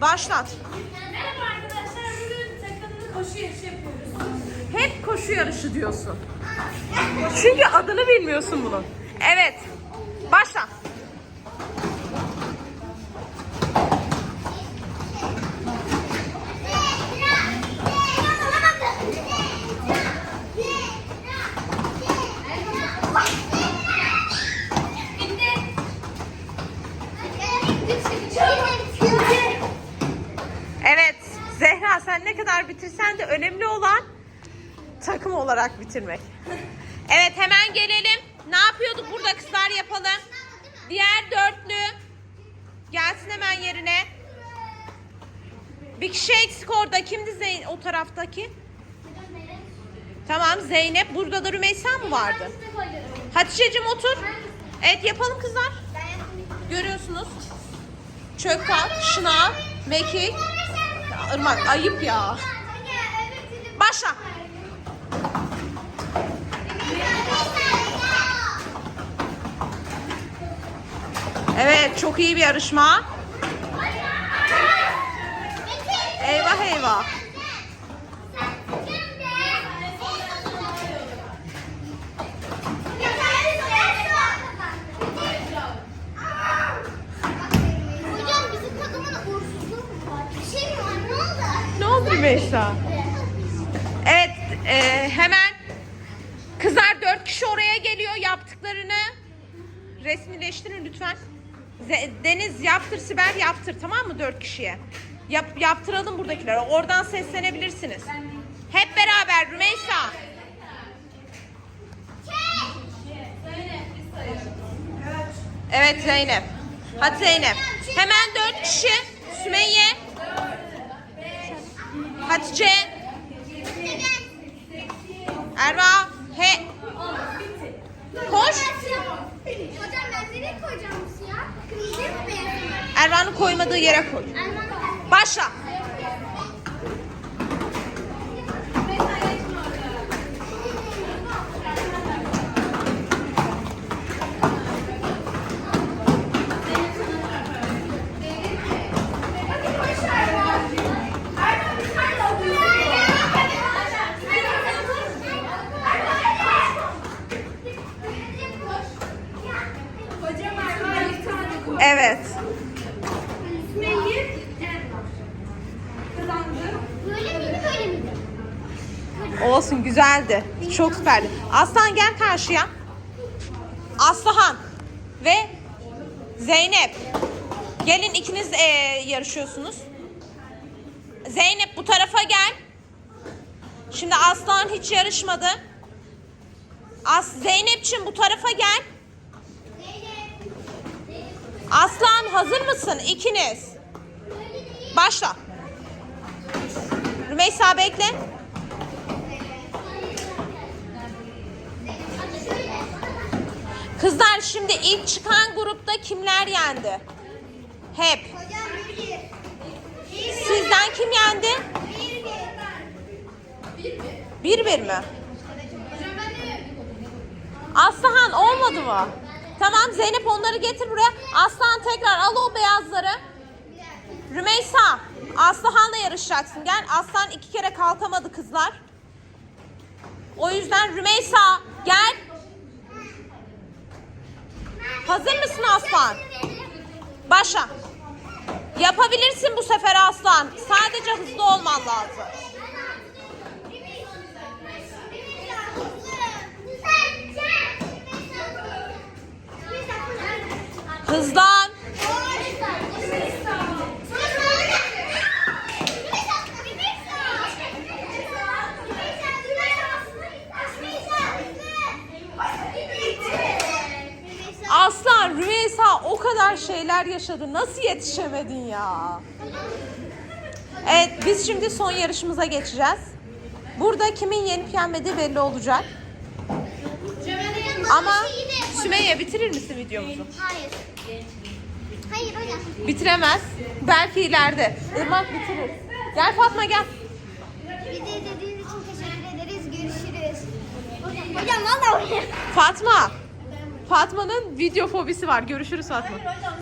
Başlat. Merhaba arkadaşlar. Bugün takımlı koşu yarışı yapıyoruz. Hep koşu yarışı diyorsun. Çünkü adını bilmiyorsun bunun. Evet. Başla. Evet. Sen ne kadar bitirsen de önemli olan takım olarak bitirmek. Evet hemen gelelim. Ne yapıyorduk burada kızlar yapalım. Diğer dörtlü gelsin hemen yerine. Bir kişi eksik orada. Kimdi Zeyn o taraftaki? Tamam Zeynep. Burada da Rümeysa mı vardı? Hatice'cim otur. Evet yapalım kızlar. Görüyorsunuz. Çök kalk, şınav, mekik. Irmak ayıp ya. Başla. Evet çok iyi bir yarışma. Eyvah eyvah. Hocam bizim takımın uğursuzluğu mu var? Bir şey mi var? Ne oldu? Ne oldu Rümeysa? Evet e, hemen kızlar dört kişi oraya geliyor yaptıklarını resmileştirin lütfen. Deniz yaptır Sibel yaptır tamam mı dört kişiye? Yap, yaptıralım buradakileri. Oradan seslenebilirsiniz. Hep beraber Rümeysa. Evet Zeynep. Hadi Zeynep. Hemen dört kişi. Sümeyye. Hatice. Erva. He. Koş. Hocam ben nereye koyacağım siyah? Kırmızı mı beyaz mı? Erva'nın koymadığı yere koy. Başla. Hocam Erva bir tane koş. Evet. Olsun güzeldi. Çok süperdi. Aslan gel karşıya. Aslıhan ve Zeynep. Gelin ikiniz eee, yarışıyorsunuz. Zeynep bu tarafa gel. Şimdi Aslan hiç yarışmadı. As Zeynepçim bu tarafa gel. Aslan hazır mısın ikiniz? Başla. Rümeysa bekle. Kızlar şimdi ilk çıkan grupta kimler yendi? Hep. Sizden kim yendi? Bir bir mi? Aslıhan olmadı mı? Tamam Zeynep onları getir buraya. Aslan tekrar al o beyazları. Rümeysa Aslıhan'la yarışacaksın. Gel Aslan iki kere kalkamadı kızlar. O yüzden Rümeysa gel. Hazır mısın Aslan? Başla. Yapabilirsin bu sefer Aslan. Sadece hızlı olman lazım. Hızlan. Aslan, Rümeysa o kadar şeyler yaşadı. Nasıl yetişemedin ya? Evet, biz şimdi son yarışımıza geçeceğiz. Burada kimin yenip yenmediği belli olacak. Ama Sümeyye bitirir misin videomuzu? Hayır. Hayır hocam. Bitiremez. Belki ileride. Irmak bitirir. Gel Fatma gel. Videoyu izlediğiniz için teşekkür ederiz. Görüşürüz. Hocam, hocam valla Fatma. Fatma'nın video fobisi var. Görüşürüz Fatma.